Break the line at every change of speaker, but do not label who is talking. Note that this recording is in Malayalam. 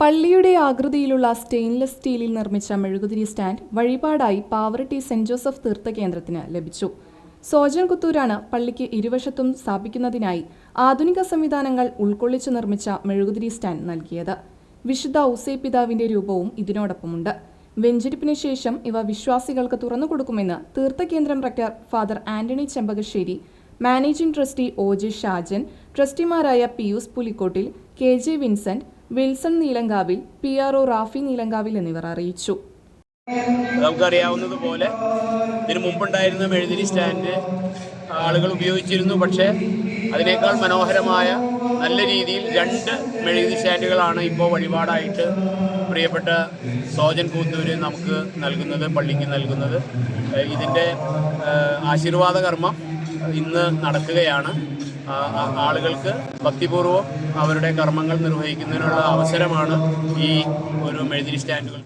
പള്ളിയുടെ ആകൃതിയിലുള്ള സ്റ്റെയിൻലെസ് സ്റ്റീലിൽ നിർമ്മിച്ച മെഴുകുതിരി സ്റ്റാൻഡ് വഴിപാടായി പാവറട്ടി സെന്റ് ജോസഫ് തീർത്ഥകേന്ദ്രത്തിന് ലഭിച്ചു. സോജൻ കുത്തൂരാണ് പള്ളിക്ക് ഇരുവശത്തും സ്ഥാപിക്കുന്നതിനായി ആധുനിക സംവിധാനങ്ങൾ ഉൾക്കൊള്ളിച്ചു നിർമ്മിച്ച മെഴുകുതിരി സ്റ്റാൻഡ് നൽകിയത്. വിശുദ്ധ ഔസേ പിതാവിന്റെ രൂപവും ഇതിനോടൊപ്പമുണ്ട്. വെഞ്ചരിപ്പിന് ശേഷം ഇവ വിശ്വാസികൾക്ക് തുറന്നുകൊടുക്കുമെന്ന് തീർത്ഥകേന്ദ്രം rector father Antony Chempakassery managing trustee O J Shajan ട്രസ്റ്റിമാരായ Pius Pulikkottil K J Vincent Wilson Neelankavil P R O Rafi Neelankavil എന്നിവർ അറിയിച്ചു.
നമുക്കറിയാവുന്നതുപോലെ ഇതിനു മുമ്പുണ്ടായിരുന്ന മെഴുതിരി സ്റ്റാൻഡ് ആളുകൾ ഉപയോഗിച്ചിരുന്നു. പക്ഷേ അതിനേക്കാൾ മനോഹരമായ നല്ല രീതിയിൽ രണ്ട് മെഴുകുതിരി സ്റ്റാൻഡുകളാണ് ഇപ്പോൾ വഴിപാടായിട്ട് പ്രിയപ്പെട്ട സോജൻ കൂത്തൂര് നമുക്ക് നൽകുന്നത് പള്ളിക്ക് നൽകുന്നത്. ഇതിന്റെ ആശീർവാദ കർമ്മം ഇന്ന് നടക്കുകയാണ്. ആളുകൾക്ക് ഭക്തിപൂർവം അവരുടെ കർമ്മങ്ങൾ നിർവഹിക്കുന്നതിനുള്ള അവസരമാണ് ഈ ഒരു മെഴുതിരി സ്റ്റാൻഡുകൾ